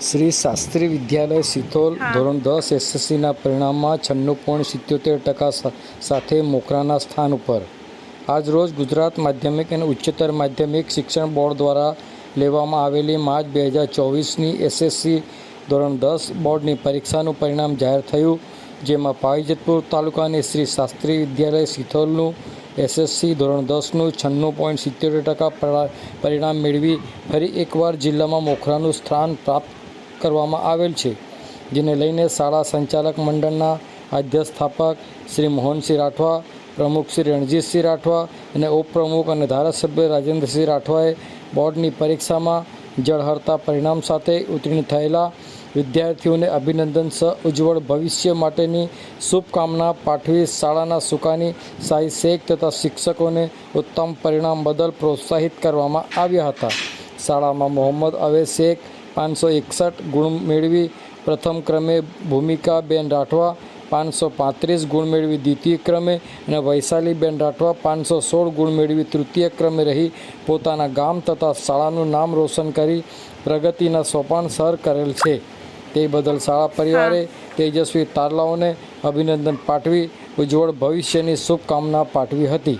શ્રી શાસ્ત્રી વિદ્યાલય સિથોલ ધોરણ દસ એસએસસીના પરિણામમાં છન્નું પોઈન્ટ સિત્યોતેર ટકા સાથે મોખરાના સ્થાન ઉપર. આજરોજ ગુજરાત માધ્યમિક અને ઉચ્ચતર માધ્યમિક શિક્ષણ બોર્ડ દ્વારા લેવામાં આવેલી માર્ચ બે હજાર ચોવીસની એસએસસી ધોરણ દસ બોર્ડની પરીક્ષાનું પરિણામ જાહેર થયું જેમાં પાવીજતપુર તાલુકાની શ્રી શાસ્ત્રી વિદ્યાલય સિથોલનું એસએસસી ધોરણ દસનું છન્નું પોઈન્ટ સિત્યોતેર ટકા પરા- પરિણામ મેળવી ફરી એકવાર જિલ્લામાં મોખરાનું સ્થાન પ્રાપ્ત કરવામાં આવેલ છે, જેને લઈને શાળા સંચાલક મંડળના અધ્યસ્થાપક શ્રી મોહનસિંહ રાઠવા, પ્રમુખ શ્રી રણજીતસિંહ રાઠવા અને ઉપપ્રમુખ અને ધારાસભ્ય રાજેન્દ્રસિંહ રાઠવાએ બોર્ડની પરીક્ષામાં જળહરતા પરિણામ સાથે ઉત્તીર્ણ થયેલા વિદ્યાર્થીઓને અભિનંદન સહ ઉજ્જવળ ભવિષ્ય માટેની શુભકામના પાઠવી શાળાના સુકાની સાઈ શેખ તથા શિક્ષકોને ઉત્તમ પરિણામ બદલ પ્રોત્સાહિત કરવામાં આવ્યા હતા. શાળામાં મોહમ્મદ અવે શેખ પાંચસો એકસઠ ગુણ મેળવી પ્રથમ ક્રમે ભૂમિકાબેન રાઠવા પાંચસો પાંત્રીસ ગુણ મેળવી દ્વિતીય ક્રમે અને વૈશાલીબેન રાઠવા પાંચસો સોળ ગુણ મેળવી તૃતીય ક્રમે રહી પોતાના ગામ તથા શાળાનું નામ રોશન કરી પ્રગતિના સોપાન સર કરેલ છે. તે બદલ શાળા પરિવારે તેજસ્વી તારલાઓને અભિનંદન પાઠવી ઉજ્જવળ ભવિષ્યની શુભકામના પાઠવી હતી.